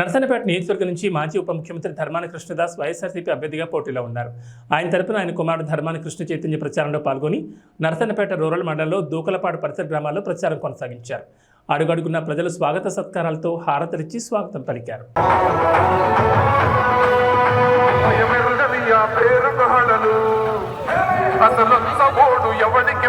నర్సన్నపేట నియోజకవర్గం నుంచి మాజీ ఉప ముఖ్యమంత్రి ధర్మాన కృష్ణదాస్ వైఎస్ఆర్సీపీ అభ్యర్థిగా పోటీలో ఉన్నారు. ఆయన తరపున ఆయన కుమారుడు ధర్మాన కృష్ణ చైతన్య ప్రచారంలో పాల్గొని నర్సన్నపేట రూరల్ మండలంలో దూకలపాడు పరిసర గ్రామాల్లో ప్రచారం కొనసాగించారు. అడుగడుగున్న ప్రజలు స్వాగత సత్కారాలతో హారతలిచ్చి స్వాగతం పలికారు. భయమెరుగని ఎవడికి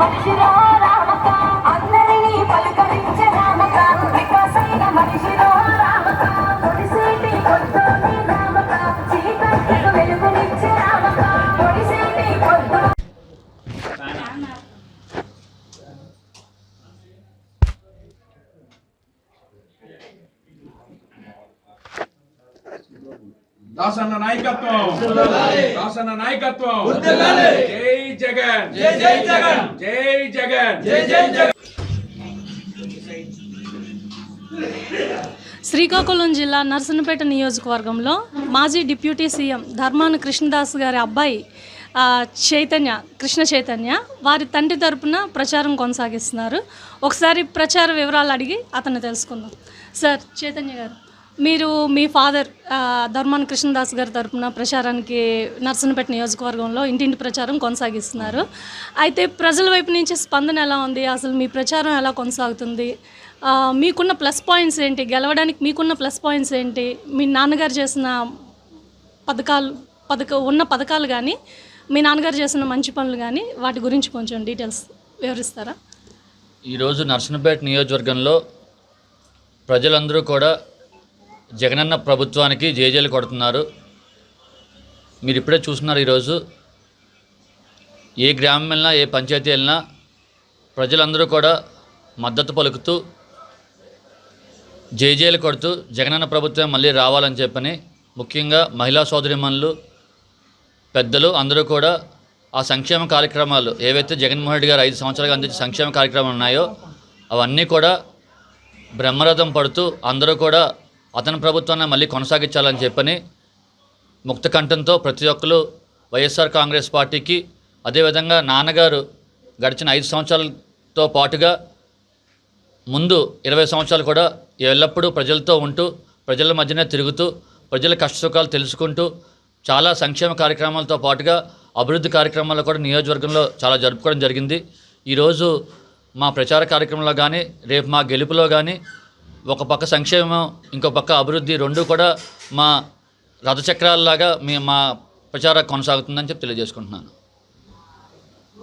మనిషిలో రామక అందరినీ పలకరించే రామక వికాసైన మనిషిలో దాసన్న నాయకత్వం. దాసన్న నాయకత్వం. జై జగన్. జై జై జగన్. జై జగన్. జై జై జగన్. శ్రీకాకుళం జిల్లా నర్సనపేట నియోజకవర్గంలో మాజీ డిప్యూటీ సీఎం ధర్మాన కృష్ణదాస్ గారి అబ్బాయి ఆ, చైతన్య కృష్ణ చైతన్య వారి తండ్రి తరపున ప్రచారం కొనసాగిస్తున్నారు. ఒకసారి ప్రచార వివరాలు అడిగి అతను తెలుసుకుందాం. సార్ చైతన్య గారు. మీరు మీ ఫాదర్ ధర్మాన్ కృష్ణదాస్ గారి తరపున ప్రచారానికి నర్సనపేట నియోజకవర్గంలో ఇంటింటి ప్రచారం కొనసాగిస్తున్నారు. అయితే ప్రజల వైపు నుంచి స్పందన ఎలా ఉంది? అసలు మీ ప్రచారం ఎలా కొనసాగుతుంది? మీకున్న ప్లస్ పాయింట్స్ ఏంటి? గెలవడానికి మీకున్న ప్లస్ పాయింట్స్ ఏంటి? మీ నాన్నగారు చేసిన పథకాలు పథక ఉన్న పథకాలు కానీ మీ నాన్నగారు చేసిన మంచి పనులు కానీ వాటి గురించి కొంచెం డీటెయిల్స్ వివరిస్తారా? ఈరోజు నర్సనపేట నియోజకవర్గంలో ప్రజలందరూ కూడా జగనన్న ప్రభుత్వానికి జేజేలు కొడుతున్నారు. మీరు ఇప్పుడే చూస్తున్నారు ఈరోజు. ఏ గ్రామం వెళ్ళినా ఏ పంచాయతీ వెళ్ళినా ప్రజలందరూ కూడా మద్దతు పలుకుతూ జేజేలు కొడుతూ జగనన్న ప్రభుత్వం మళ్ళీ రావాలని చెప్పని ముఖ్యంగా మహిళా సోదరిమణులు పెద్దలు అందరూ కూడా ఆ సంక్షేమ కార్యక్రమాలు ఏవైతే జగన్మోహన్ రెడ్డి గారు ఐదు సంవత్సరాలుగా అందించిన సంక్షేమ కార్యక్రమాలు ఉన్నాయో అవన్నీ కూడా బ్రహ్మరథం పడుతూ అందరూ కూడా అతని ప్రభుత్వాన్ని మళ్ళీ కొనసాగించాలని చెప్పని ముక్త కంఠంతో ప్రతి ఒక్కరు వైఎస్ఆర్ కాంగ్రెస్ పార్టీకి అదేవిధంగా నాన్నగారు గడిచిన ఐదు సంవత్సరాలతో పాటుగా ముందు ఇరవై సంవత్సరాలు కూడా ఎల్లప్పుడూ ప్రజలతో ఉంటూ ప్రజల మధ్యనే తిరుగుతూ ప్రజల కష్టసుఖాలు తెలుసుకుంటూ చాలా సంక్షేమ కార్యక్రమాలతో పాటుగా అభివృద్ధి కార్యక్రమాలు కూడా నియోజకవర్గంలో చాలా జరుపుకోవడం జరిగింది. ఈరోజు మా ప్రచార కార్యక్రమంలో కానీ రేపు మా గెలుపులో కానీ ఒక పక్క సంక్షేమం ఇంకో పక్క అభివృద్ధి రెండు కూడా మా రథచక్రాలలాగా మీ మా ప్రచారం కొనసాగుతుందని చెప్పి తెలియజేసుకుంటున్నాను.